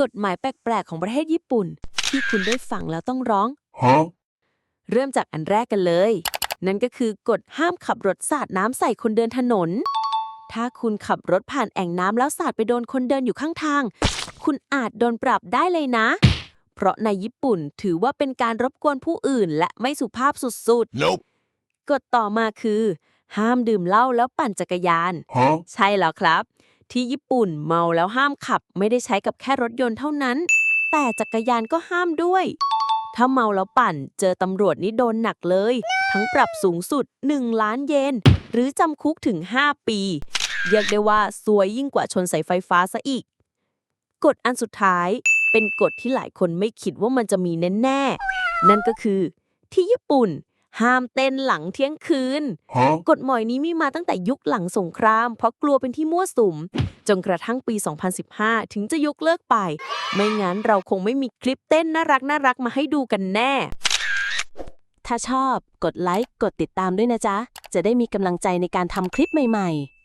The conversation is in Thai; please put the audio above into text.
กฎหมายแปลกๆของประเทศญี่ปุ่น ที่คุณได้ฟังแล้วต้องร้อง Huh? เริ่มจากอันแรกกันเลย นั่นก็คือกฎห้ามขับรถสาดน้ำใส่คนเดินถนน ถ้าคุณขับรถผ่านแอ่งน้ำแล้วสาดไปโดนคนเดินอยู่ข้างทาง คุณอาจโดนปรับได้เลยนะ เพราะในญี่ปุ่นถือว่าเป็นการรบกวนผู้อื่น และไม่สุภาพสุด Nope. ๆกฎต่อมาคือ ห้ามดื่มเหล้าแล้วปั่นจักรยาน Huh? ใช่แล้วครับ ที่ญี่ปุ่นเมาแล้วห้ามขับ ไม่ได้ใช้กับแค่รถยนต์เท่านั้น แต่จักรยานก็ห้ามด้วย ถ้าเมาแล้วปั่น เจอตำรวจนี่โดนหนักเลย ทั้งปรับสูงสุด 1 ล้านเยน หรือจำคุกถึง 5 ปี เรียกได้ว่าซวยยิ่งกว่าชนสายไฟฟ้าซะอีก กฎอันสุดท้ายเป็นกฎที่หลายคนไม่คิดว่ามันจะมีแน่ๆ นั่นก็คือ ที่ญี่ปุ่น ห้ามเต้นหลังเที่ยงคืน Huh? กฎหมายนี้มีมาตั้งแต่ยุคหลังสงคราม เพราะกลัวเป็นที่มั่วสุม จนกระทั่งปี 2015 ถึงจะยกเลิกไป ไม่งั้นเราคงไม่มีคลิปเต้นน่ารักน่ารักๆมาให้ดูกันแน่ ถ้าชอบกดไลค์กดติดตามด้วยนะจ๊ะ จะได้มีกำลังใจในการทำคลิปใหม่ ๆ